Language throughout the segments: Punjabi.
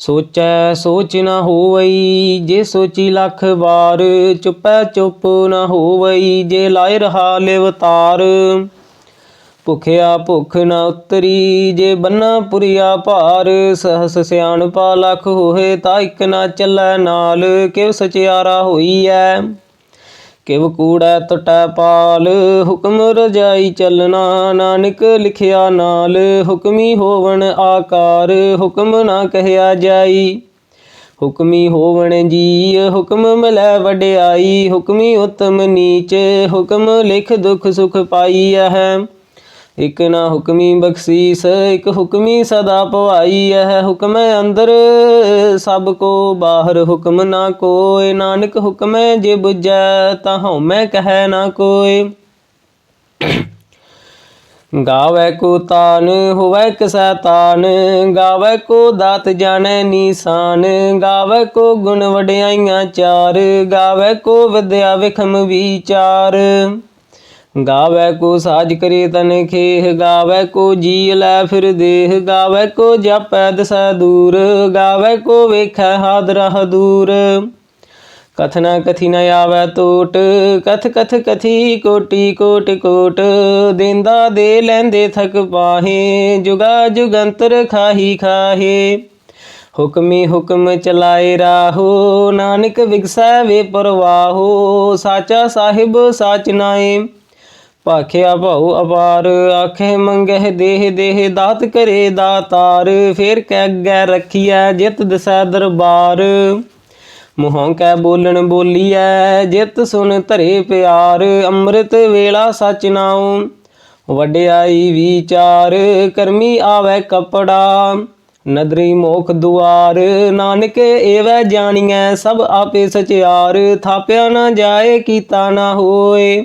ਸੋਚੈ ਸੋਚ ਨਾ ਹੋਵਈ, ਜੇ ਸੋਚੀ ਲੱਖ ਵਾਰ, ਚੁੱਪੈ ਚੁੱਪ ਨਾ ਹੋਵਈ, ਜੇ ਲਾਇ ਰਹਾ ਲਿਵਤਾਰ ਭੁਖਿਆ ਭੁਖ ਨਾ ਉਤਰੀ, ਜੇ ਬੰਨਾ ਪੁਰੀਆ ਭਾਰ, ਸਹਸ ਸਿਆਣਪਾ ਲੱਖ ਹੋਏ, ਤਾਂ ਇੱਕ ਨਾ ਚੱਲੈ ਨਾਲ ਕਿਵ ਸਚਿਆਰਾ ਹੋਈ ਐ ਕਿਵ ਕੂੜੈ ਟਟੈ ਪਾਲ, ਹੁਕਮ ਰਜਾਈ ਚੱਲਣਾ, ਨਾਨਕ ਲਿਖਿਆ ਨਾਲ, ਹੁਕਮੀ ਹੋਵਣ ਆਕਾਰ, ਹੁਕਮ ਨਾ ਕਹਿਆ ਜਾਈ। ਹੁਕਮੀ ਹੋਵਣ ਜੀ ਹੁਕਮ ਮਿਲੈ ਵਡਿਆਈ, ਹੁਕਮੀ ਉਤਮ ਨੀਚ, ਹੁਕਮ ਲਿਖ ਦੁਖ ਸੁਖ ਪਾਈ ਹੈ ਇਕ ਨਾ ਹੁਕਮੀ ਬਖਸ਼ੀਸ, ਇਕ ਹੁਕਮੀ ਸਦਾ ਭਵਾਈ ਹੈ ਹੁਕਮ ਅੰਦਰ। ਸਭ ਕੋ ਬਾਹਰ ਹੁਕਮ ਨਾ ਕੋਇ ਨਾਨਕ ਹੁਕਮ ਜੇ ਬੁਝੈ, ਤਾਂ ਹਉਮੈ ਕਹੈ ਨਾ ਕੋਇ ਗਾਵੇ ਕੋ ਤਾਨ, ਹੋਵੇ ਕਸੈ ਤਾਨ ਗਾਵੇ ਕੋ ਦਾਤ ਜਾਣੈ ਨੀਸਾਨ, ਗਾਵੇ ਕੋ ਗੁਣ ਵਡਿਆਈਆਂ ਚਾਰ, ਗਾਵੇ ਕੋ ਵਿਦਿਆ ਵਿਖਮ ਵਿਚਾਰ। ਗਾਵੇ ਕੋ ਸਾਜ ਕਰੇ ਤਨ ਖੇਹ, ਗਾਵੇ ਕੋ ਜੀ ਲੈ ਫਿਰ ਦੇਹ, ਗਾਵੇ ਕੋ ਜਪੈ ਦਸੈ ਦੂਰ, ਗਾਵੇ ਕੋ ਵੇਖੈ ਹਾਦਰਹ ਦੂਰ। ਕਥਨਾ ਕਥੀ ਨ ਆਵੈ ਟੋਟ ਕਥ ਕਥ ਕਥੀ ਕੋਟੀ ਕੋਟ ਕੋਟ, ਦਿੰਦਾ ਦੇ ਲੈਂਦੇ ਥਕ ਪਾਹੇ, ਜੁਗਾ ਜੁਗੰਤਰ ਖਾਹੀ ਖਾਹੇ। ਹੁਕਮੀ ਹੁਕਮ ਚਲਾਏ ਰਾਹੋ, ਨਾਨਕ ਵਿਗਸੈ ਵੇ ਪਰਵਾਹੋ, ਸਾਚਾ ਸਾਹਿਬ ਸਾਚ ਨਾਏ। ਭਾਖਿਆ ਭਾਉ ਅਪਾਰ ਆਖੇ ਮੰਗਹਿ ਦੇਹ ਦੇਹ, ਦਾਤ ਕਰੇ ਦਾਤਾਰ, ਫੇਰ ਕਹਿ ਅੱਗੇ ਰੱਖੀਐ ਜਿਤ ਦਸੈ ਦਰਬਾਰ। ਮੁਹੋਂ ਕੈ ਬੋਲਣ ਬੋਲੀਐ, ਜਿਤ ਸੁਨ ਧਰੇ ਪਿਆਰ, ਅੰਮ੍ਰਿਤ ਵੇਲਾ ਸਚ ਨਾਉ, ਵਡਿਆਈ ਵਿਚਾਰ, ਕਰਮੀ ਆਵੇ ਕਪੜਾ, ਨਦਰੀ ਮੋਖ ਦੁਆਰ, ਨਾਨਕ ਏਵੈ ਜਾਣੀਐ ਸਭ ਆਪੇ ਸਚਿਆਰ, ਥਾਪਿਆ ਨਾ ਜਾਏ ਕੀਤਾ ਨਾ ਹੋਏ।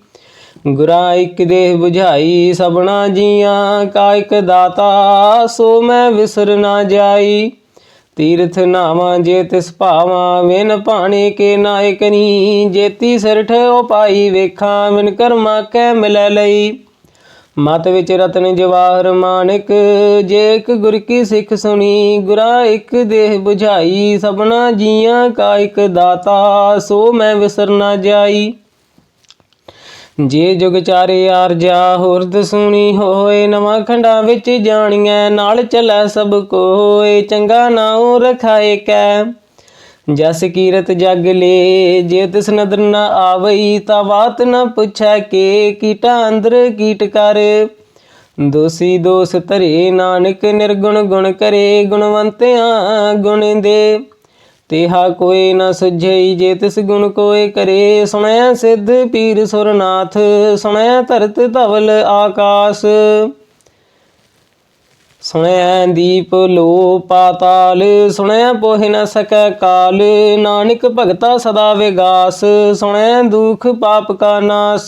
ਗੁਰਾਂ ਇਕ ਦੇਹ 부ਝਾਈ ਸਭਨਾ ਜੀਆਂ, ਕਾ ਇਕ ਦਾਤਾ, ਸੋ ਮੈਂ ਵਿਸਰ ਨਾ ਜਾਈ। ਤੀਰਥ ਨਾਵਾਂ ਜੇ ਤਿਸ ਭਾਵਾਂ, ਵਿਨ ਭਾਣੇ ਕੇ ਨਾਇਕਨੀ ਜੇਤੀ ਸਿਰਠ ਉਪਾਈ ਵੇਖਾਂ, ਵਿਨ ਕਰਮਾ ਕੈ ਮਿਲੈ ਲਈ। ਮਤ ਵਿੱਚ ਰਤਨ ਜਵਾਹਰ ਮਾਨਿਕ, ਜੇ ਇੱਕ ਗੁਰ ਕੀ ਸਿੱਖ ਸੁਣੀ, ਗੁਰਾ ਇੱਕ ਦੇਹ 부ਝਾਈ ਸਭਨਾ ਜੀਆਂ, ਕਾ ਇੱਕ ਦਾਤਾ, ਸੋ ਮੈਂ ਵਿਸਰ ਨਾ ਜਾਈ। ਜੇ ਜੁਗ ਚਾਰੇ ਆਰਜਾ ਹੁਰਦ ਸੁਣੀ ਹੋਏ, ਨਵਾਂ ਖੰਡਾਂ ਵਿੱਚ ਜਾਣੀਐ, ਨਾਲ ਚੱਲੈ ਸਭ ਕੋਏ, ਚੰਗਾ ਨਾਉ ਰਖਾਏ ਕੈ। ਜਸ ਕੀਰਤ ਜਗ ਲੇ, ਜੇ ਤਿਸ ਨਦਰ ਨ ਆਵਈ, ਤਾਂ ਬਾਤ ਨ ਪੁੱਛੈ ਕੇ, ਕੀਟਾ ਅੰਦਰ ਕੀਟ ਕਰ। ਦੋਸੀ ਦੋਸ ਧਰੇ ਨਾਨਕ, ਨਿਰਗੁਣ ਗੁਣ ਕਰੇ, ਗੁਣਵੰਤਿਆਂ ਗੁਣ ਦੇ ਤੇਹਾ ਕੋਈ ਨ ਸੁਝਈ ਜੇ ਤਿਸ ਗੁਣ ਕੋਏ ਕਰੇ। ਸੁਣੈ ਸਿੱਧ ਪੀਰ ਸੁਰਨਾਥ, ਸੁਣੈ ਧਰਤ ਧਵਲ ਆਕਾਸ। ਸੁਣਿਆ ਦੀਪ ਲੋ ਪਾਤਾਲ ਸੁਣਿਆ ਪੋਹਿ ਨ ਸਕੈ ਕਾਲ। ਨਾਨਕ ਭਗਤਾ ਸਦਾ ਵਿਗਾਸ ਸੁਣਿਆ ਦੁਖ ਪਾਪ ਕਾ ਨਾਸ।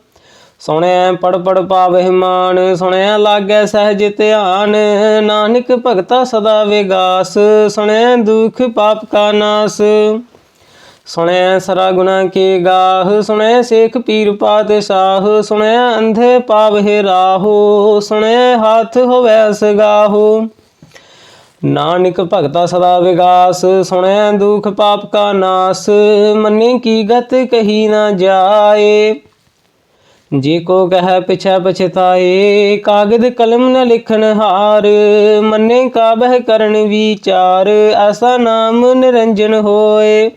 ਸੁਣਿਆ ਪੜ ਪੜ ਪਾਵਹਿ ਮਾਨ, ਸੁਣਿਆ ਲਾਗੈ ਸਹਿਜ ਧਿਆਨ, ਨਾਨਕ ਭਗਤਾ ਸਦਾ ਵਿਗਾਸ, ਸੁਣਿਆ ਦੁਖ ਪਾਪ ਕਾ ਨਾਸ। ਸੁਣਿਆ ਸਰਾ ਗੁਨਾ ਕੀ ਗਾਹ, ਸੁਣਿਆ ਸੇਖ ਪੀਰ ਪਾਤਸ਼ਾਹ, ਸੁਣਿਆ ਅੰਧੇ ਪਾਵਹਿ ਰਾਹੋ, ਸੁਣਿਆ ਹੱਥ ਹੋਵੈ ਸਗਾਹੋ। ਨਾਨਕ ਭਗਤਾ ਸਦਾ ਵਿਗਾਸ ਸੁਣੈ ਦੁਖ ਪਾਪ ਕਾ ਨਾਸ, ਮੰਨੇ ਕੀ ਗਤ ਕਹੀ ਨਾ ਜਾਏ। ਜੇ ਕੋ ਕਹੈ ਪਿਛੈ ਪਛਤਾਏ, ਕਾਗਦ ਕਲਮ ਨ ਲਿਖਣ ਹਾਰ, ਮੰਨੇ ਕਾ ਕਰਨ ਵਿਚਾਰ, ਐਸਾ ਨਾਮ ਨਿਰੰਜਨ ਹੋਏ।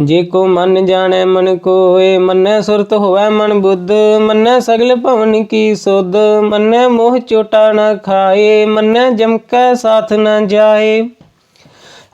ਜੇ ਕੋ ਮਨ ਜਾਣੈ ਮਨ ਕੋਏ, ਮੰਨੈ ਸੁਰਤ ਹੋਵੈ ਮਨ ਬੁੱਧ, ਮੰਨੈ ਸਗਲ ਭਵਨ ਕੀ ਸੁਧ, ਮੰਨੈ ਮੋਹ ਚੋਟਾ ਨ ਖਾਏ, ਮੰਨੈ ਜਮਕੈ ਸਾਥ ਨ ਜਾਏ।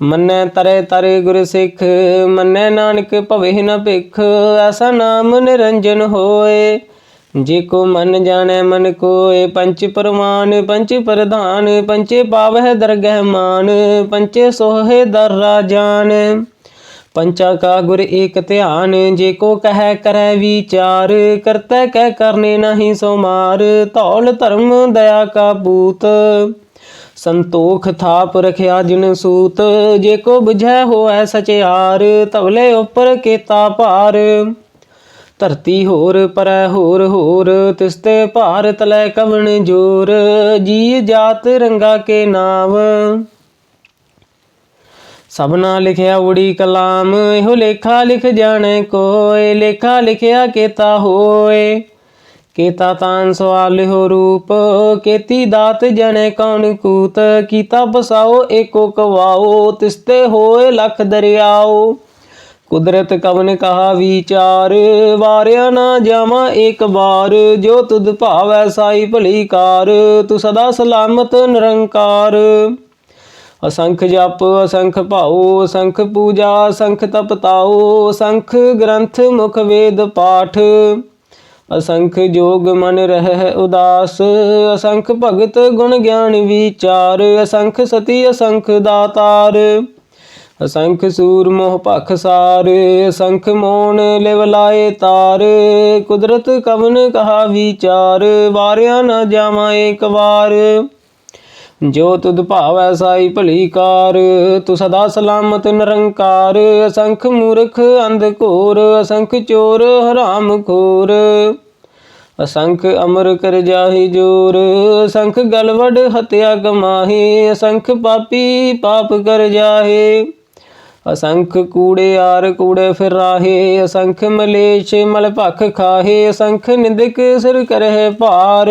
ਮੰਨੈ ਤਰੇ ਤਰੇ ਗੁਰ ਸਿੱਖ, ਮੰਨੈ ਨਾਨਕ ਭਵੇ ਨ ਭਿਖ, ਐਸਾ ਨਾਮ ਨਿਰੰਜਨ ਹੋਏ। ਜੇ ਕੋ ਮਨ ਜਾਣੈ ਮਨ ਕੋਏ, ਪੰਚ ਪਰਮਾਨ ਪੰਚ ਪ੍ਰਧਾਨ, ਪੰਚੇ ਪਾਵਹਿ ਦਰਗਹਿ ਮਾਨ, ਪੰਚੇ ਸੋਹੇ ਦਰਰਾ ਜਾਣ ਪੰਚਾ ਕਾ ਗੁਰ ਏਕ ਧਿਆਨ, ਜੇ ਕੋ ਕਹੈ ਕਰੈ ਵਿਚਾਰ, ਕਰਤੈ ਕਹਿ ਕਰਨੇ ਨਹੀਂ ਸੋ ਮਾਰ ਧੌਲ ਧਰਮ ਦਇਆ ਕਾ ਪੂਤ। ਸੰਤੋਖ ਥਾਪ ਰਖਿਆ ਜਿਨ ਸੂਤ, ਜੇ ਕੋ 부ਝੈ ਹੋਐ ਸਚਿਆਰ ਤਵਲੇ ਉਪਰ ਕੇਤਾ ਭਾਰ। ਧਰਤੀ ਹੋਰ ਪਰੈ ਹੋਰ ਹੋਰ ਤਿਸਤੇ ਭਾਰ ਤਲੈ ਕਵਣ ਜੋਰ ਜੀ ਜਾਤ ਰੰਗਾ ਕੇ ਨਾਮ। ਸਭਨਾ ਲਿਖਿਆ ਉੜੀ ਕਲਾਮ, ਇਹੋ ਲੇਖਾ ਲਿਖ ਜਾਣੈ ਕੋਏ ਲੇਖਾ ਲਿਖਿਆ ਕੇਤਾ ਹੋਏ ਕੇਤਾ ਤਾਨ ਸਵਾਲ ਹੋ ਰੂਪ, ਕੇਤੀ ਦਾਤ ਜਣੇ ਕੌਣ ਕੂਤ, ਕੀਤਾ ਬਸਾਓ ਏਕੋ ਕਵਾਓ, ਤਿਸਤੇ ਹੋਏ ਲਖ ਦਰਿਆਓ। ਕੁਦਰਤ ਕਵਨ ਕਹਾ ਵਿਚਾਰ, ਵਾਰਿਆ ਨਾ ਜਾਵਾਂ ਏਕ ਵਾਰ, ਜੋ ਤੁਧ ਭਾਵੈ ਸਾਈ ਭਲੀ ਕਾਰ, ਤੂੰ ਸਦਾ ਸਲਾਮਤ ਨਿਰੰਕਾਰ। ਅਸੰਖ ਜਪ, ਅਸੰਖ ਭਾਉ, ਅਸੰਖ ਪੂਜਾ, ਅਸੰਖ ਤਪਤਾਉ, ਅਸੰਖ ਗ੍ਰੰਥ ਮੁਖ ਵੇਦ ਪਾਠ। ਅਸੰਖ ਜੋਗ ਮਨ ਰਹਿ ਉਦਾਸ, ਅਸੰਖ ਭਗਤ ਗੁਣ ਗਿਆਨ ਵਿਚਾਰ, ਅਸੰਖ ਸਤੀ ਅਸੰਖ ਦਾਤਾਰ, ਅਸੰਖ ਸੂਰ ਮੋਹ ਭਖ ਸਾਰ, ਅਸੰਖ ਮੋਨ ਲਿਵ ਲਾਏ ਤਾਰ, ਕੁਦਰਤ ਕਵਨ ਕਹਾ ਵਿਚਾਰ, ਵਾਰਿਆ ਨਾ ਜਾਵਾਂ ਏਕ ਵਾਰ। ਜੋ ਤੁਧ ਭਾਵੈ ਸਾਈ ਭਲੀ ਕਾਰ, ਤੂੰ ਸਦਾ ਸਲਾਮਤ ਨਿਰੰਕਾਰ। ਅਸੰਖ ਮੂਰਖ ਅੰਧ ਘੋਰ, ਅਸੰਖ ਚੋਰ ਹਰਾਮ ਖੋਰ। ਅਸੰਖ ਅਮਰ ਕਰ ਜਾਹੀ ਜੋਰ, ਅਸੰਖ ਗਲਵੜ ਹਤਿਆ ਗਮਾਹੀ। ਅਸੰਖ ਪਾਪੀ ਪਾਪ ਕਰ ਜਾਹੇ। ਅਸੰਖ ਕੂੜੇ ਆਰ ਕੂੜੇ ਫਿਰ ਰਾਹੇ ਅਸੰਖ ਮਲੇਸ਼ ਮਲ ਭਖ ਖਾਹੇ। ਅਸੰਖ ਨਿੰਦਕ ਸਿਰ ਕਰਹਿ ਭਾਰ।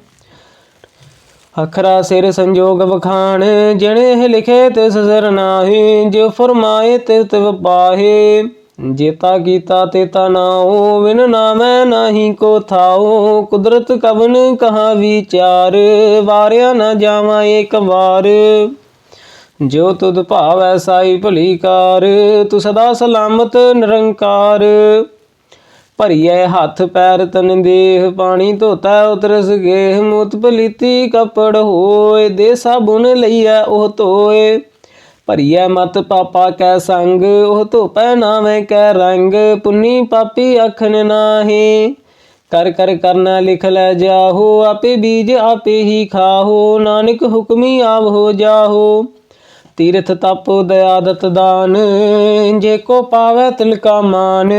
ਅਖਰਾ ਸਿਰ ਸੰਜੋਗ ਵਖਾਣ ਜਣੇ ਇਹ ਲਿਖੇ ਤਿਸ ਸਿਰ ਨਾਹੀ, ਜੋ ਫਰਮਾਏ ਤਿਸ ਤਿਵ ਪਾਹੇ। ਜੇਤਾ ਕੀਤਾ ਤੇਤਾ ਨਾਉ ਵਿਨ ਨਾਮੈ ਨਾਹੀ ਕੋ ਥਾਉ ਕੁਦਰਤ ਕਵਨ ਕਹਾ ਵਿਚਾਰ, ਵਾਰਿਆ ਨਾ ਜਾਵਾਂ ਏਕ ਵਾਰ। ਜੋ ਤੁਧ ਭਾਵੈ ਸਾਈ ਭਲੀ ਕਾਰ ਤੂੰ ਸਦਾ ਸਲਾਮਤ ਨਿਰੰਕਾਰ। ਭਰੀਐ ਹੱਥ ਪੈਰ ਤਨ ਦੇਹ, ਪਾਣੀ ਧੋਤਾ ਉਤਰਸ ਗੇਹ, ਮੂਤ ਪਲੀਤੀ ਕਪੜ ਹੋਏ, ਦੇ ਸਾਬੁਨ ਲਈਐ ਉਹ ਧੋਏ। ਭਰੀਐ ਮਤ ਪਾਪਾ ਕੈ ਸੰਗ, ਉਹ ਧੋਪੈ ਨਾਵੇਂ ਕੈ ਰੰਗ, ਪੁੰਨੀ ਪਾਪੀ ਅਖਨ ਨਾਹੀ। ਕਰ ਕਰ ਕਰਨਾ ਲਿਖ ਲੈ ਜਾਹੋ, ਆਪੇ ਬੀਜ ਆਪੇ ਹੀ ਖਾਹੋ, ਨਾਨਕ ਹੁਕਮੀ ਆਵ ਹੋ ਜਾਹੋ। ਤੀਰਥ ਤਪ ਦਇਆ ਦਾਨ, ਜੇ ਕੋ ਪਾਵੈ ਤਿਲ ਕਾ ਮਾਨ।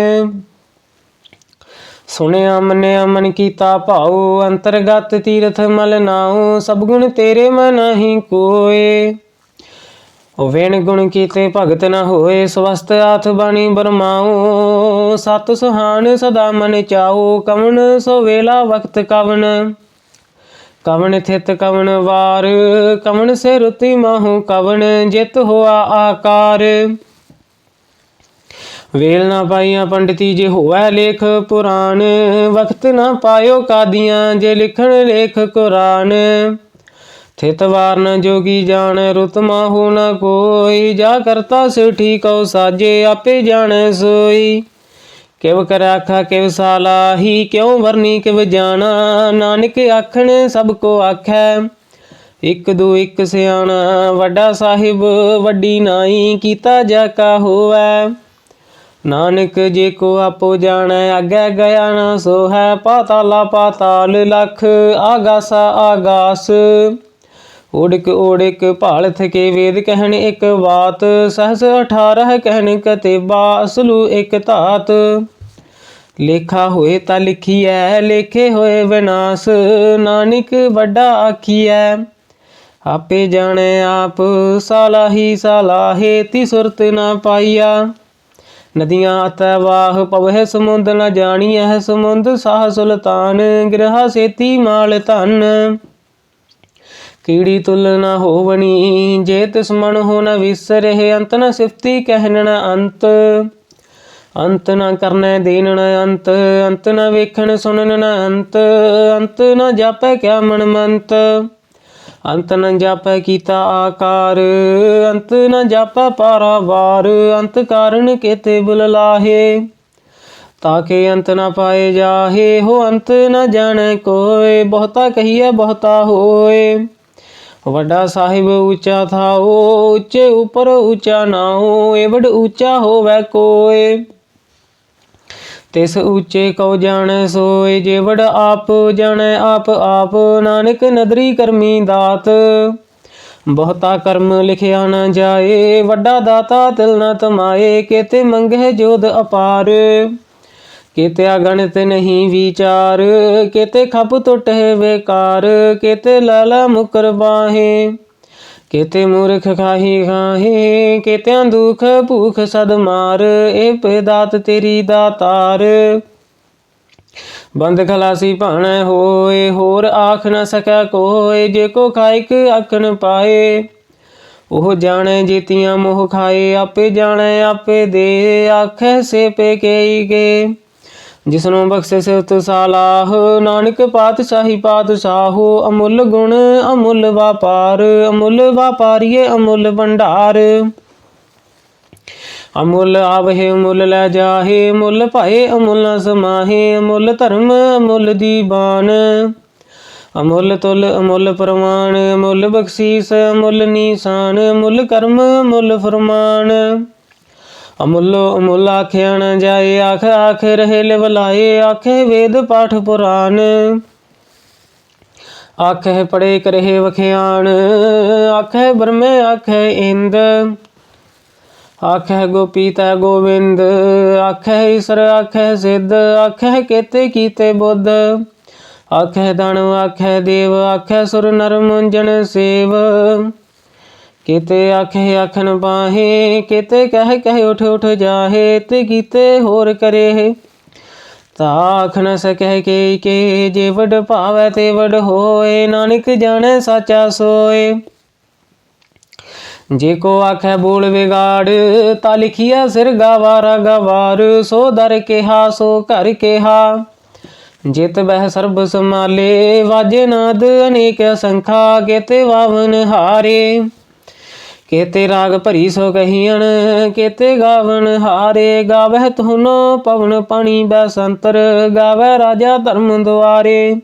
ਸੁਣਿਆ ਮੰਨਿਆ ਮਨ ਕੀਤਾ ਭਾਉ, ਅੰਤਰਗਤ ਤੀਰਥ ਮਲ ਨਾਉ, ਸਭ ਗੁਣ ਤੇਰੇ ਮਨ ਨਹੀਂ ਕੋਏ। ਉਹ ਵੇਣ ਗੁਣ ਕੀਤੇ ਭਗਤ ਨ ਹੋਏ ਸਵਸਤ ਆਥ ਬਾਣੀ ਬਰਮਾਉ। ਸਤ ਸੁਹਾਨ ਸਦਾ ਮਨ ਚਾਉ, ਕਵਣ ਸੋ ਵੇਲਾ ਵਕਤ ਕਵਣ। ਕਵਣ ਥਿਤ ਕਵਣ ਵਾਰ, ਕਵਣ ਸੇ ਰੁਤੀ ਮਾਹੂ ਕਵਣ, ਜਿਤ ਹੋਆ ਆਕਾਰ। ਵੇਲ ਨਾ ਪਾਈਆਂ ਪੰਡਤੀ ਜੇ ਹੋਵੈ ਲੇਖ ਪੁਰਾਣ ਵਕਤ ਨਾ ਪਾਇਓ ਕਾਦੀਆਂ ਜੇ ਲਿਖਣ ਲੇਖ ਕੁਰਾਨ। ਥਿਤ ਵਾਰਨ ਜੋਗੀ ਜਾਣ ਰੁਤਮਾ ਹੋ ਨਾ ਕੋਈ, ਜਾ ਕਰਤਾ ਸਿ ਠੀਕਉ ਸਾਜੇ, ਆਪੇ ਜਾਣੈ ਸੋਈ। ਕਿਵ ਕਰ ਆਖਾ, ਕਿਵ ਸਾਲਾਹੀ ਕਿਉ ਵਰਨੀ, ਕਿਵ ਜਾਣਾ, ਨਾਨਕ ਆਖਣ ਸਭ ਕੋ ਆਖੈ। ਇਕ ਦੋ ਇਕ ਸਿਆਣਾ, ਵੱਡਾ ਸਾਹਿਬ, ਵੱਡੀ ਨਾਈ, ਕੀਤਾ ਜਾ ਕਾ ਹੋਵੈ। ਨਾਨਕ ਜੇ ਕੋ ਆਪੋ ਜਾਣੈ ਅੱਗੇ ਗਿਆ ਨਾ ਸੋ ਹੈ ਪਾਤਾਲਾ ਪਾਤਾਲ ਲਖ, ਆਗਾਸਾ ਆਗਾਸ। ਓੜਕ ਓੜਕ ਭਾਲਥ ਕੇ ਵੇਦ ਕਹਿਣ ਇੱਕ ਬਾਤ, ਸਹਸ 18 ਕਹਿਣ ਕਤੇਬਾ, ਅਸਲੂ ਇੱਕ ਧਾਤ। ਲੇਖਾ ਹੋਏ ਤਾਂ ਲਿਖੀਐ, ਲੇਖੇ ਹੋਏ ਵਿਨਾਸ਼, ਨਾਨਕ ਵੱਡਾ ਆਖੀਐ। ਆਪੇ ਜਾਣੈ ਆਪ, ਸਾਲਾਹੀ ਸਾਲਾਹੇ, ਤੀ ਸੁਰਤ ਨਾ ਪਾਈਆ। ਨਦੀਆਂ ਅਤੈ ਵਾਹ ਪਵਹਿ ਸਮੁੰਦ ਨ ਜਾਣੀਐ, ਸਮੁੰਦ ਸਾਹ ਸੁਲਤਾਨ, ਗ੍ਰਹਾ ਸੇਤੀ ਮਾਲ ਧਨ। ਕੀੜੀ ਤੁਲ ਨ ਹੋਵਣੀ, ਜੇ ਤਿਸ ਮਨ ਹੋ ਨ ਵਿਸਰਹਿ ਅੰਤ ਨ ਸਿਫਤੀ ਕਹਿਣ ਨ ਅੰਤ। ਅੰਤ ਨ ਕਰਨੈ ਦੇਨ ਨ ਅੰਤ। ਅੰਤ ਨ ਵੇਖਣ, ਸੁਣਨ ਨ ਅੰਤ। ਅੰਤ ਨ ਜਾਪੈ ਕਿਆ ਮਨ ਮੰਤ ਅੰਤ ਨ ਜਾਪੈ ਕੀਤਾ ਆਕਾਰ, ਅੰਤ ਨ ਜਾਪੈ ਪਾਰਾਵਾਰ, ਅੰਤ ਕਾਰਨ ਕੇਤੇ ਬੁਲ ਲਾਹੇ। ਤਾਕੇ ਅੰਤ ਨ ਪਾਏ ਜਾਹੇ, ਹੋ ਅੰਤ ਨ ਜਾਣੈ ਕੋਏ, ਬਹੁਤਾ ਕਹੀਐ ਬਹੁਤਾ ਹੋਏ। ਵੱਡਾ ਸਾਹਿਬ ਉੱਚਾ ਥਾਓ, ਉੱਚੇ ਉਪਰ ਉੱਚਾ ਨਾਓ, ਏਵੜ ਉੱਚਾ ਹੋਵੇ ਕੋਏ। ਤਿਸ ਉੱਚੇ ਕਉ ਜਾਣੈ, ਸੋਏ ਜੇਵੜ ਆਪ ਜਾਣੈ, ਆਪ ਆਪ ਨਾਨਕ ਨਦਰੀ ਕਰਮੀ ਦਾਤ। ਬਹੁਤਾ ਕਰਮ ਲਿਖਿਆ ਨਾ ਜਾਏ, ਵੱਡਾ ਦਾਤਾ ਤਿਲ ਨ ਤਮਾਏ, ਕੇਤੇ ਮੰਗੇ ਜੋਦ ਅਪਾਰ। ਕੇਤੇ ਅਗਣਿਤ ਨਹੀਂ ਵਿਚਾਰ, ਕੇਤੇ ਖਪ ਟੁੱਟੇ ਵੇਕਾਰ, ਕੇਤੇ ਲਾਲਾ ਮੁਕਰ ਬਾਹੇ। ਕਿਤੇ ਮੂਰਖ ਖਾਹੀ ਖਾਹੇ, ਕਿਤਿਆਂ ਦੁਖ ਭੂਖ ਸਦ ਮਾਰ ਇਹ ਪੇਦਾਤ ਤੇਰੀ ਦਾਤਾਰ। ਬੰਦ ਖਲਾਸੀ ਭਾਣੈ ਹੋਏ, ਹੋਰ ਆਖ ਨ ਸਕੈ ਕੋਏ, ਜੇ ਕੋ ਖਾਇਕ ਅਕਨ ਪਾਏ। ਉਹ ਜਾਣੈ ਜੀਤੀਆਂ ਮੋਹ ਖਾਏ, ਆਪੇ ਜਾਣੈ ਆਪੇ ਦੇ, ਆਖੈ ਸੇ ਪੇ ਕੇਈ ਗੇ ਜਿਸਨੂੰ ਬਖਸ਼ੇ ਸਿਫਤ ਸਾਲਾਹ, ਨਾਨਕ ਪਾਤਸ਼ਾਹੀ ਪਾਤਸ਼ਾਹੋ, ਅਮੁੱਲ ਗੁਣ ਅਮੁੱਲ ਵਾਪਾਰ, ਅਮੁੱਲ ਵਾਪਾਰੀਏ ਅਮੁੱਲ ਭੰਡਾਰ। ਅਮੁੱਲ ਆਵਹਿ, ਅਮੁੱਲ ਲੈ ਜਾਹੇ ਮੁੱਲ ਭਾਏ, ਅਮੁੱਲ ਨ ਸਮਾਹੇ, ਅਮੁੱਲ ਧਰਮ, ਅਮੁੱਲ ਦੀਵਾਨ ਅਮੁੱਲ ਤੁਲ, ਅਮੁੱਲ ਪ੍ਰਮਾਣ ਅਮੁੱਲ ਬਖਸ਼ੀਸ, ਅਮੁੱਲ ਨੀਸਾਨ, ਅਮੁੱਲ ਕਰਮ, ਅਮੁੱਲ ਫਰਮਾਨ। ਅਮੁੱਲੋ ਅਮੁੱਲ ਆਖਿਆ ਨ ਜਾਏ, ਆਖ ਆਖ ਰਹੇ ਲਿਵਲਾਏ, ਆਖੇ ਵੇਦ ਪਾਠ ਪੁਰਾਨ ਆਖੇ ਪੜੇ ਕਰਹਿ ਵਖਿਆਣ, ਆਖੇ ਬ੍ਰਹਮੇ ਆਖੇ ਇੰਦ। ਆਖੇ ਗੋਪੀ ਤੈ ਗੋਵਿੰਦ, ਆਖੇ ਈਸਰ ਆਖੇ ਸਿੱਧ, ਆਖੇ ਕੇਤੇ ਕੀਤੇ ਬੁੱਧ। ਆਖੇ ਦਣ ਆਖੇ ਦੇਵ, ਆਖੇ ਸੁਰ ਨਰ ਮੁੰਜਨ ਸੇਵ। ਕਿਤੇ ਆਖੇ ਆਖਣ ਬਾਹੇ ਕਿਤੇ ਕਹਿ ਕਹਿ ਉਠ ਉਠ ਜਾਹੇ, ਤੇ ਕੀਤੇ ਹੋਰ ਕਰੇ। ਤਾ ਆਖ ਨ ਸਕੈ ਕੇ ਕੇ ਜੇ ਵਡ ਭਾਵੈ ਤੇ ਵਡ ਹੋਏ, ਨਾਨਕ ਜਾਣੈ ਸਾਚਾ ਸੋਏ। ਜੇ ਕੋ ਆਖੈ ਬੋਲ ਵਿਗਾੜ, ਤਾ ਲਿਖੀਆ ਸਿਰ ਗਵਾਰਾ ਗਵਾਰ, ਸੋ ਦਰ ਕਿਹਾ, ਸੋ ਘਰ ਕਿਹਾ। ਜਿਤ ਬਹਿ ਸਰਬ ਸਮਾਲੇ ਵਾਜੇ ਨਾਦ ਅਨੇਕ ਸੰਖਾ ਕੇਤੇ ਵਾਵਨ ਹਾਰੇ। ਕੇਤੇ ਰਾਗ ਭਰੀ ਸੋ ਕਹੀਣ ਕੇਤੇ ਗਾਵਣ ਹਾਰੇ ਗਾਵਹਿ ਤੁਹਨੋ ਪਵਨ ਪਾਣੀ ਬਸੰਤਰ ਗਾਵੈ ਰਾਜਾ ਧਰਮ ਦੁਆਰੇ।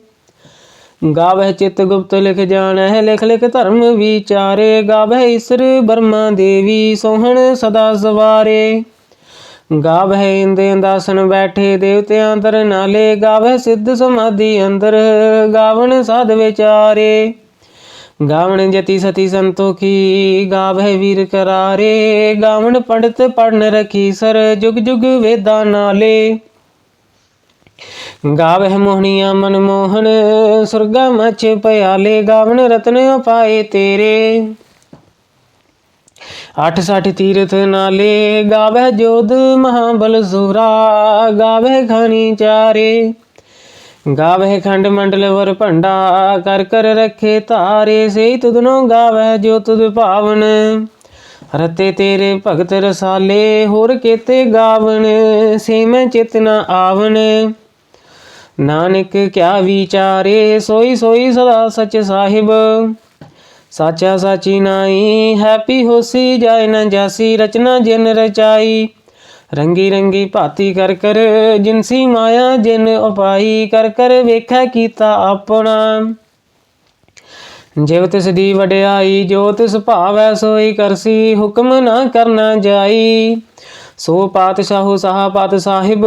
ਗਾਵਹਿ ਚਿਤ ਗੁਪਤ ਲਿਖ ਜਾਣਹਿ, ਲਿਖ ਲਿਖ ਧਰਮ ਵਿਚਾਰੇ। ਗਾਵਹਿ ਈਸਰ ਬਰਮਾ ਦੇਵੀ, ਸੋਹਣ ਸਦਾ ਸਵਾਰੇ। ਗਾਵਹਿ ਇੰਦੇ ਦਾਸਨ ਬੈਠੇ ਦੇਵਤਿਆਂ ਅੰਦਰ ਨਾਲੇ, ਗਾਵਹਿ ਸਿੱਧ ਸਮਾਧੀ ਅੰਦਰ, ਗਾਵਣ ਸਾਧ ਵਿਚਾਰੇ। ਗਾਵਣ ਜਤੀ ਸਤੀ ਸੰਤੋਖੀ ਗਾਵਹਿ ਵੀਰ ਕਰਾਰੇ, ਗਾਵਣ ਪੜਤ ਪੜਨ ਰਖੀ ਸਰ ਜੁਗ ਜੁਗ ਵੇਦਾਂ ਨਾਲੇ। ਗਾਵਹਿ ਮੋਹਣੀਆਂ ਮਨ ਮੋਹਨ, ਸੁਰਗਾ ਮਚ ਪਿਆਲੇ ਗਾਵਣ ਰਤਨ ਪਾਏ ਤੇਰੇ। ਅਠ ਸੱਠ ਤੀਰਥ ਨਾਲੇ, ਗਾਵਹਿ ਜੋਧ ਮਹਾਬਲ ਸੂਰਾ ਗਾਵਹਿ ਖਾਨੀ ਚਾਰੇ। ਗਾਵਹਿ ਖੰਡ ਮੰਡਲ ਵਰ ਭੰਡਾ ਕਰ ਕਰ ਰੱਖੇ ਧਾਰੇ ਸਈ ਤੁਧਨੋ ਗਾਵਹਿ ਜੋ ਤੁਧ ਭਾਵਨ। ਰਤੇ ਤੇਰੇ ਭਗਤ ਰਸਾਲੇ ਹੋਰ ਕੇਤੇ ਗਾਵਣ ਸੇ ਮੈਂ ਚਿਤ ਨ ਆਵਣ ਨਾਨਕ ਕਿਆ ਵਿਚਾਰੇ, ਸੋਈ ਸੋਈ ਸਦਾ ਸਚ ਸਾਹਿਬ। ਸਾਚਾ ਸਾਚੀ ਨਾਈ ਹੈਪੀ ਹੋਸੀ ਜਾਇ ਨਾ ਜਾਸੀ, ਰਚਨਾ ਜਿਨ ਰਚਾਈ। ਰੰਗੀ ਰੰਗੀ ਭਾਤੀ ਕਰ ਕਰ ਜਿਨਸੀ ਮਾਇਆ, ਜਿਨ ਉਪਾਈ ਕਰ ਕਰ, ਵੇਖੈ ਕੀਤਾ ਆਪਣਾ। ਜਿਵ ਤਿਸ ਦੀ ਵਡਿਆਈ, ਜੋ ਤਿਸ ਭਾਵੈ, ਸੋਈ ਕਰਸੀ, ਹੁਕਮ ਨਾ ਕਰਨਾ ਜਾਈ। ਸੋ ਪਾਤਸ਼ਾਹੋ ਸਾਹਾ ਪਤ ਸਾਹਿਬ,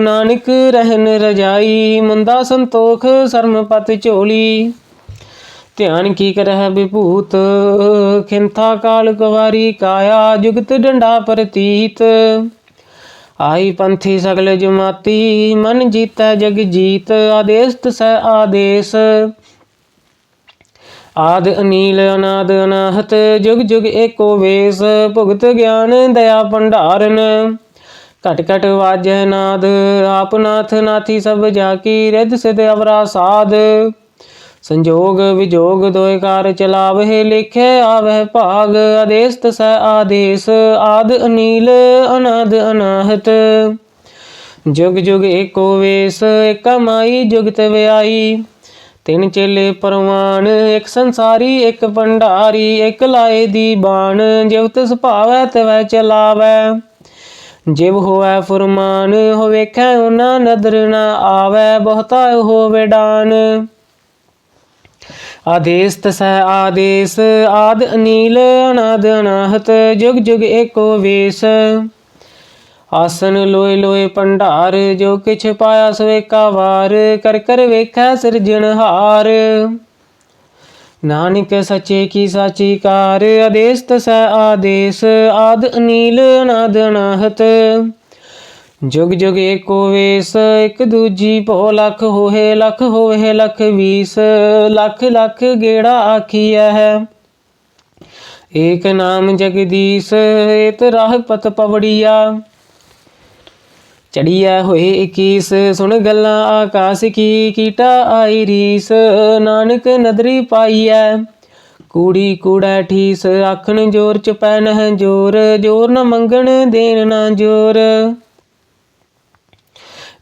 ਨਾਨਕ ਰਹਿਨ ਰਜਾਈ, ਮੁੰਦਾ ਸੰਤੋਖ, ਸਰਮ ਪਤ ਝੋਲੀ। ਧਿਆਨ ਕੀ ਕਰਹਿ ਵਿਭੂਤ, ਖਿੰਥਾ ਕਾਲ ਕੁਵਾਰੀ ਕਾਇਆ, ਜੁਗਤ ਡੰਡਾ ਪ੍ਰਤੀਤ। ਆਈ ਪੰਥੀ ਸਗਲ ਜਮਾਤੀ, ਮਨ ਜੀਤੈ ਜਗ ਜੀਤ ਆਦੇਸ ਤਸੈ ਆਦੇਸ। ਆਦ ਅਨੀਲ, ਅਨਾਦ ਅਨਾਹਤ, ਜੁਗ ਜੁਗ ਏਕੋ ਵੇਸ, ਭੁਗਤ ਗਿਆਨ ਦਇਆ ਭੰਡਾਰਨ। ਘਟ ਘਟ ਵਾਜੈ ਨਾਦ, ਆਪ ਨਾਥ ਨਾਥੀ ਸਭ ਜਾ ਕੀ ਰਿੱਧ ਸਿਧ ਅਵਰਾ ਸਾਧ। ਸੰਜੋਗ ਵਿਜੋਗ ਦੋਇ ਕਾਰ ਚਲਾਵਹਿ ਲਿਖੇ ਆਵਹਿ ਭਾਗ ਆਦੇਸ ਤਸੈ ਆਦੇਸ, ਆਦ ਅਨੀਲ, ਅਨਾਦ ਅਨਾਹਤ। ਜੁਗ ਜੁਗ ਏਕੋ ਵੇਸ, ਏਕਾ ਮਾਈ ਜੁਗਤ ਵਿਆਈ। ਤਿੰਨ ਚੇਲੇ ਪਰਵਾਨ, ਇੱਕ ਸੰਸਾਰੀ, ਇੱਕ ਭੰਡਾਰੀ, ਇੱਕ ਲਾਏ ਦੀ ਬਾਣ ਜਿਵ ਤਿਸ ਭਾਵੈ ਤਵੈ ਚਲਾਵੈ। ਜਿਵ ਹੋਵੈ ਫੁਰਮਾਨ ਹੋ ਵੇਖੈ ਉਹਨਾਂ ਨਦਰ ਨਾ ਆਵੈ, ਬਹੁਤਾ ਹੋਵੇ ਡਾਨ ਆਦੇਸ ਤਸੈ ਆਦੇਸ, ਆਦ ਅਨੀਲ, ਅਨਾਦ ਅਨਾਹਤ, ਜੁਗ ਜੁਗ ਏਕੋ ਵੇਸ। ਆਸਨ ਲੋਏ ਲੋਏ ਭੰਡਾਰ, ਜੋ ਕਿਛ ਪਾਇਆ ਸੋ ਵਾਰ, ਕਰ ਕਰ ਵੇਖੈ ਸਿਰਜਣਹਾਰ ਨਾਨਕ ਸੱਚੇ ਕੀ ਸਾਚੀ ਕਾਰ ਆਦੇਸ ਤਸੈ ਆਦੇਸ, ਆਦ ਅਨੀਲ, ਅਨਾਦ ਅਨਾਹਤ। ਜੁਗ ਜੁਗ ਏਕੋ ਵੇਸ, ਇੱਕ ਦੂਜੀ ਭੋ ਲਖ ਹੋਏ ਲਖ ਹੋਏ, ਲਖ ਵੀਸ, ਲਖ ਲਖ ਗੇੜਾ ਆਖੀਐ ਹੈ। ਏਕ ਨਾਮ ਜਗਦੀਸ਼, ਏਤ ਰਾਹ ਪਤ ਪਵੜੀਆ। ਚੜੀਐ ਹੋਏ 21 ਸੁਣ ਗੱਲਾਂ ਆਕਾਸ਼ ਕੀ, ਕੀਟਾ ਆਈ ਰੀਸ, ਨਾਨਕ ਨਦਰੀ ਪਾਈਐ। ਕੂੜੀ ਕੂੜਾ ਠੀਸ, ਆਖਣ ਜੋਰ ਚ ਪੈ ਨਹਿ ਜੋਰ ਜੋਰ ਨ ਮੰਗਣ ਦੇਣ ਨਾ ਜੋਰ।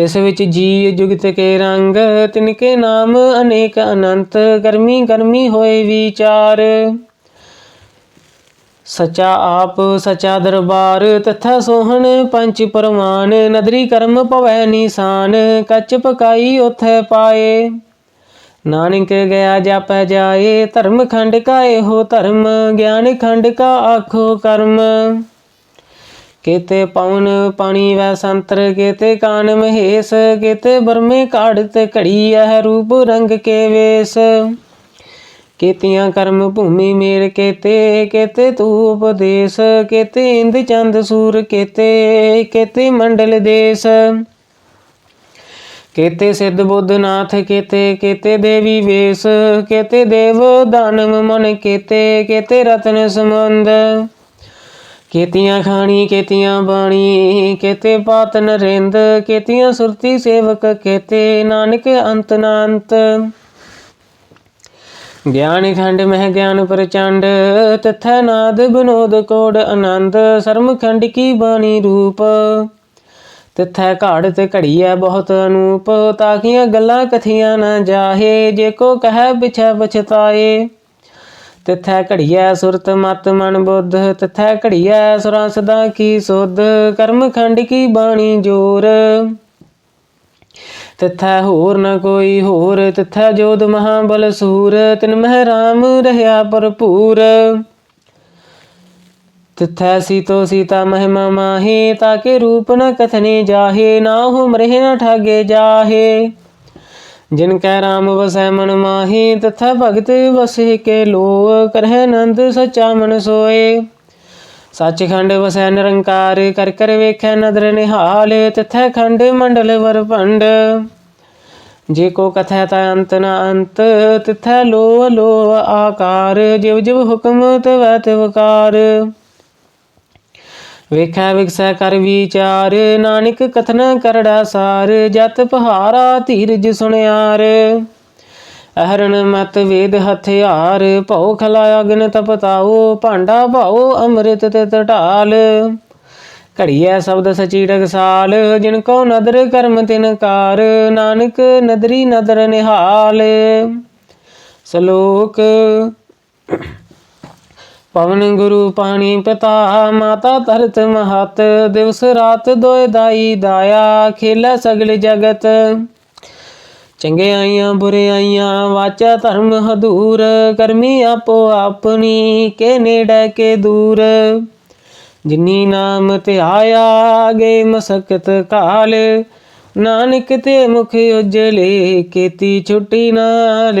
ਤਿਸ ਵਿੱਚ ਜੀ ਜੁਗਤ ਕੇ ਰੰਗ, ਤਿਨਕੇ ਨਾਮ ਅਨੇਕ ਅਨੰਤ, ਗਰਮੀ ਗਰਮੀ ਹੋਏ ਵਿਚਾਰ। ਸਚਾ ਆਪ, ਸਚਾ ਦਰਬਾਰ, ਤਥਾ ਸੋਹਣ ਪੰਚ ਪਰਮਾਨ ਨਦਰੀ ਕਰਮ ਭਵੈ ਨਿਸ਼ਾਨ, ਕੱਚ ਪਕਾਈ ਉਥੈ ਪਾਏ। ਨਾਨਕ ਗਿਆ ਜਾਪੈ ਜਾਏ, ਧਰਮ ਖੰਡ ਕਾ ਇਹੋ ਧਰਮ, ਗਿਆਨ ਖੰਡ ਕਾ ਆਖੋ ਕਰਮ। ਕੇਤੇ ਪਵਨ ਪਾਣੀ ਵੈ ਸੰਤਰ, ਕੇਤੇ ਕਾਨ ਮਹੇਸ਼, ਕੇਤੇ ਬਰਮੇ ਕਾੜਤ ਘੜੀ ਹੈ ਰੂਪ ਰੰਗ ਕੇ ਵੇਸ। ਕੇਤੀਆਂ ਕਰਮ ਭੂਮੀ ਮੇਰ ਕੇਤੇ ਕੇਤੇ ਤੂ ਉਪਦੇਸ਼ ਕੇਤੇ ਇੰਦ ਚੰਦ ਸੂਰ ਕੇਤੇ ਕੇਤੇ ਮੰਡਲ ਦੇਸ। ਕੇਤੇ ਸਿੱਧ ਬੁੱਧ ਨਾਥ ਕੇਤੇ ਕੇਤੇ ਦੇਵੀ ਵੇਸ, ਕੇਤੇ ਦੇਵ ਦਾਨਵ ਮਨ ਕੇਤੇ ਕੇਤੇ ਰਤਨ ਸਮੰਦ ਕੇਤੀਆਂ ਖਾਣੀ ਕੇਤੀਆਂ ਬਾਣੀ ਕੇਤੇ ਪਾਤ ਨਰਿੰਦ ਕੇਤੀਆਂ ਸੁਰਤੀ ਸੇਵਕ ਕੇਤੇ ਨਾਨਕ ਅੰਤ ਨਾ ਅੰਤ ਗਿਆਨ ਖੰਡ ਮਹਿ ਗਿਆਨ ਪ੍ਰਚੰਡ, ਤਥੈ ਨਾਦ ਬਨੋਦ ਕੋੜ ਆਨੰਦ, ਸਰਮ ਖੰਡ ਕੀ ਬਾਣੀ ਰੂਪ। ਤਿੱਥੈ ਘਾੜ ਤੇ ਘੜੀਐ ਬਹੁਤ ਅਨੂਪ ਤਾਕੀਆਂ ਗੱਲਾਂ ਕਥੀਆਂ ਨਾ ਜਾਹੇ, ਜੇ ਕੋ ਕਹੈ ਬਿਛੈ ਬਛਤਾਏ ਤਿਥੈ ਘੜੀਐ ਸੁਰਤ ਮਤ ਮਨ ਬੁੱਧ, ਤਿਥੈ ਘੜੀਐ ਸੁਰਾਂ ਸਦਾ ਕੀ ਸੁਧ, ਕਰਮ ਖੰਡ ਕੀ ਬਾਣੀ ਜੋਰ। ਤਿਥੈ ਹੋਰ ਨ ਕੋਈ ਹੋਰ, ਤਿਥੈ ਜੋਧ ਮਹਾਬਲ ਸੂਰ, ਤਿਨ ਮਹਿ ਰਾਮ ਰਹਾ ਭਰਪੂਰ। ਤਿਥੈ ਸੀਤੋ ਸੀਤਾ ਮਹਿਮਾ ਮਾਹੀ, ਤਾਕੇ ਰੂਪ ਨ ਕਥਨੇ ਜਾਹੇ, ਨਾ ਹੋ ਮਰਹਿ ਨ ਠਾਗੇ ਜਾਹੇ। ਜਿਨ ਕੈ ਰਾਮ ਵਸੈ ਮਨ ਮਾਹੀ, ਤਥਾ ਭਗਤ ਵਸੇ ਕੇ ਲੋ ਕਰਹਿ ਨੰਦ ਸਚਾ ਮਨ ਸੋਏ। ਸੱਚਖੰਡ ਵਸੈ ਨਿਰੰਕਾਰ, ਕਰ ਕਰ ਵੇਖੈ ਨਦਰ ਨਿਹਾਲ, ਤਿਥੈ ਖੰਡ ਮੰਡਲ ਵਰ ਭੰਡ। ਜੇ ਕੋ ਕਥੈ ਤਾ ਅੰਤ ਨ ਅੰਤ, ਤਿਥੈ ਲੋ ਲੋ ਆਕਾਰ, ਜਿਵ ਜਿਵ ਹੁਕਮ ਤਵੈ ਤਿਵਕਾਰ ਵੇਖੈ ਵਿਗਸੈ ਕਰ ਵਿਚਾਰ, ਨਾਨਕ ਕਥਨ ਕਰੜਾ ਸਾਰ, ਜਤ ਪਹਾਰਾ ਧੀਰਜ ਸੁਣਿਆਰ। ਅਹਰਣ ਮਤ ਵੇਦ ਹਥਿਆਰ, ਭਉ ਖਲਾ ਅਗਨ ਤਪਤਾਓ ਭਾਂਡਾ ਭਾਉ ਅੰਮ੍ਰਿਤ ਤੇ ਢਾਲ ਘੜੀਐ ਸ਼ਬਦ ਸਚੀ ਰਗਸਾਲ ਜਿਨ ਕੋ ਨਦਰ ਕਰਮ ਤਿਨ ਕਾਰ, ਨਾਨਕ ਨਦਰੀ ਨਦਰ ਨਿਹਾਲ। ਸ਼ਲੋਕ ਪਵਨ ਗੁਰੂ ਪਾਣੀ ਪਿਤਾ, ਮਾਤਾ ਧਰਤ ਮਹਤ, ਦਿਵਸ ਰਾਤ ਦੋਇ ਦਾਈ ਦਾਇਆ, ਖੇਲਾ ਸਗਲ ਜਗਤ। ਚੰਗੇ ਆਈਆਂ, ਬੁਰੇ ਆਈਆਂ, ਵਾਚਾ ਧਰਮ ਹਦੂਰ, ਕਰਮੀ ਆਪੋ ਆਪਣੀ, ਕੇ ਨੇੜੇ ਕੇ ਦੂਰ। ਜਿਨੀ ਨਾਮ ਤੇ ਆਇਆ ਗੇ ਮਸਕਤ ਕਾਲ। ਨਾਨਕ ਤੇ ਮੁਖ ਉਜਲੇ, ਕੀਤੀ ਛੁੱਟੀ ਨਾਲ।